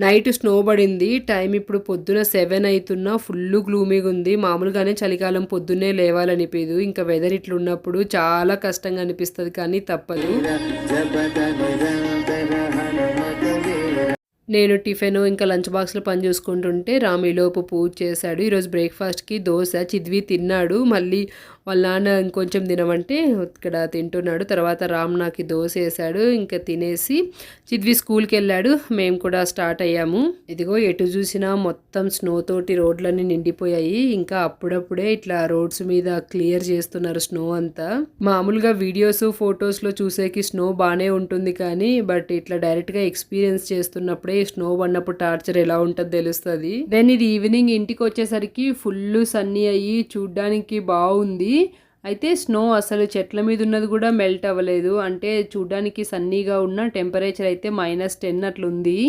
Night snow పడింది. Time ఇప్పుడు పొద్దున సెవెన్ అవుతున్నా ఫుల్ గ్లూమీగా ఉంది. మామూలుగానే చలికాలం పొద్దున్నే లేవాలనిపించదు ఇంకా వెదర్ ఇట్లా ఉన్నప్పుడు చాలా కష్టంగా అనిపిస్తుంది కానీ తప్పదు. నేను టిఫిన్ ఇంకా లంచ్ బాక్స్లో పని చూసుకుంటుంటే రామిలోపు పూజ చేశాడు. ఈరోజు బ్రేక్ఫాస్ట్కి దోశ చిద్వి తిన్నాడు. మళ్ళీ వాళ్ళ నాన్న ఇంకొంచెం తినమంటే ఇక్కడ తింటున్నాడు. తర్వాత రామ్ నాకు దోశ వేసాడు ఇంకా తినేసి చిద్వి స్కూల్కి వెళ్ళాడు. మేము కూడా స్టార్ట్ అయ్యాము. ఇదిగో ఎటు చూసినా మొత్తం స్నో తోటి రోడ్లన్నీ నిండిపోయాయి. ఇంకా అప్పుడప్పుడే ఇట్లా రోడ్స్ మీద క్లియర్ చేస్తున్నారు స్నో అంతా. మామూలుగా వీడియోస్ ఫొటోస్లో చూసేకి స్నో బాగానే ఉంటుంది కానీ బట్ ఇట్లా డైరెక్ట్గా ఎక్స్పీరియన్స్ చేస్తున్నప్పుడే స్నో పడినప్పుడు టార్చర్ ఎలా ఉంటుందో తెలుస్తుంది. దెన్ ఇది ఈవినింగ్ ఇంటికి వచ్చేసరికి ఫుల్ సన్నీ అయ్యి చూడ్డానికి బాగుంది. అయితే స్నో అసలు చెట్ల మీద ఉన్నది కూడా మెల్ట్ అవ్వలేదు. అంటే చూడ్డానికి సన్నీగా ఉన్న టెంపరేచర్ అయితే మైనస్ టెన్ అట్లుంది.